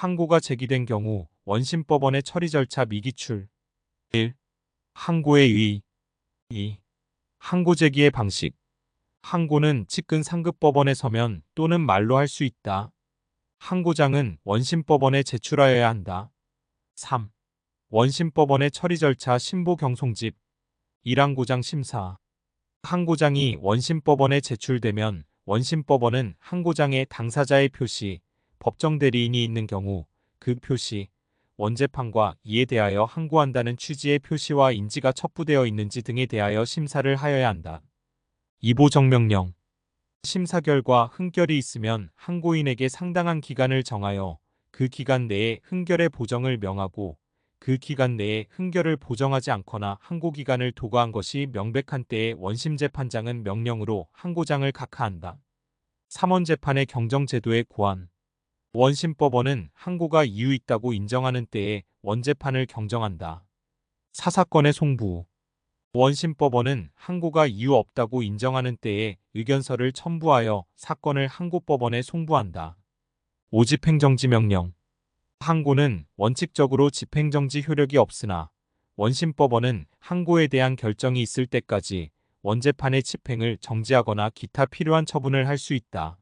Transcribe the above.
항고가 제기된 경우 원심법원의 처리 절차 미기출 1. 항고의 의 2. 항고 제기의 방식 항고는 측근 상급법원에 서면 또는 말로 할 수 있다. 항고장은 원심법원에 제출하여야 한다. 3. 원심법원의 처리 절차 신보 경송집 1항고장 심사 항고장이 원심법원에 제출되면 원심법원은 항고장의 당사자의 표시, 법정 대리인이 있는 경우 그 표시, 원재판과 이에 대하여 항고한다는 취지의 표시와 인지가 첩부되어 있는지 등에 대하여 심사를 하여야 한다. 2보 정명령 심사 결과 흥결이 있으면 항고인에게 상당한 기간을 정하여 그 기간 내에 흥결의 보정을 명하고 그 기간 내에 흥결을 보정하지 않거나 항고 기간을 도과한 것이 명백한 때에 원심 재판장은 명령으로 항고장을 각하한다. 3원 재판의 경정 제도의 고안 원심법원은 항고가 이유 있다고 인정하는 때에 원재판을 경정한다. 사사건의 송부 원심법원은 항고가 이유 없다고 인정하는 때에 의견서를 첨부하여 사건을 항고법원에 송부한다. 오집행정지 명령 항고는 원칙적으로 집행정지 효력이 없으나 원심법원은 항고에 대한 결정이 있을 때까지 원재판의 집행을 정지하거나 기타 필요한 처분을 할 수 있다.